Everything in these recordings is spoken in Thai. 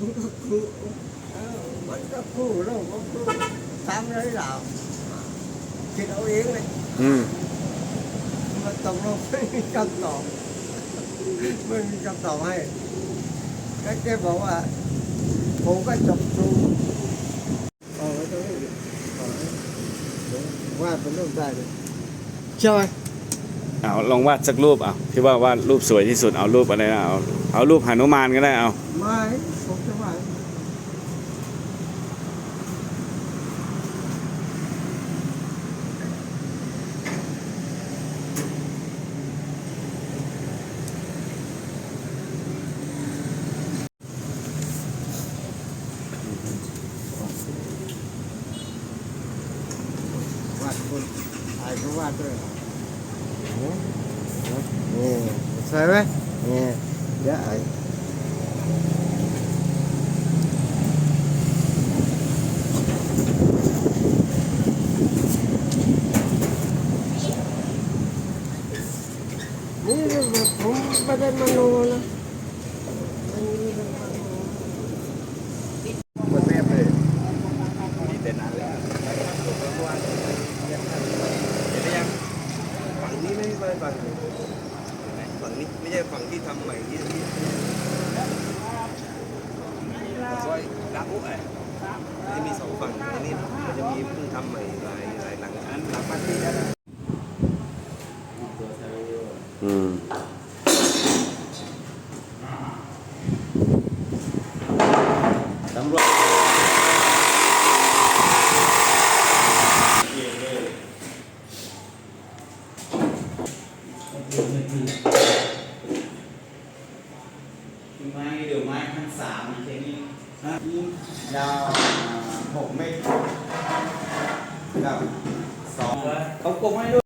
มันก็คือเออมันก็คู่เราก็คือทำอะไรเราคิดเอาเองเลยอืมมันตกลงไม่มีคำตอบไม่มีคำตอบให้ก็แกบอกว่า ผมก็จบครูเอาไว้ตรงนี้เอาไว้เดี๋ยววาดเป็นรูปได้เลยใช่ไหมเอาลองวาดสักรูปเอาที่ว่าวาดรูปสวยที่สุดเอารูปอะไรนะเอาเอารูปหนุมานก็ได้เอา ไม่ผมจะวาด วาดคนถ่ายก็วาดด้วยเหรอนี่ใช่ไหมนี่เดี๋ยวไอ้นี่แบบผม ไม่ได้มโนนะอันนี้เป็นมโนหมดแม่เลยมีแต่นั้นแล้วฝั่งนี้ไม่ไม่ฝั่งฝั่งนี้ไม่ใช่ฝั่งที่ทำใหม่ที่ที่ซอยดาอุไอ้มันจะมีสองฝั่งอันนี้มันจะมีเพิ่งทำใหม่หลายหลายหลังอันหลังบ้านที่แล้วนะ อืมตำรวจ ไม้เดี๋ยวไม้พันสามแค่นี้ยาวหกเมตรกับสองเขากลมให้ด้วย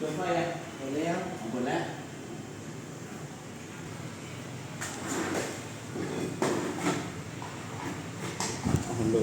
จนไปเลยหมดแล้วหมดแล้วเอาลู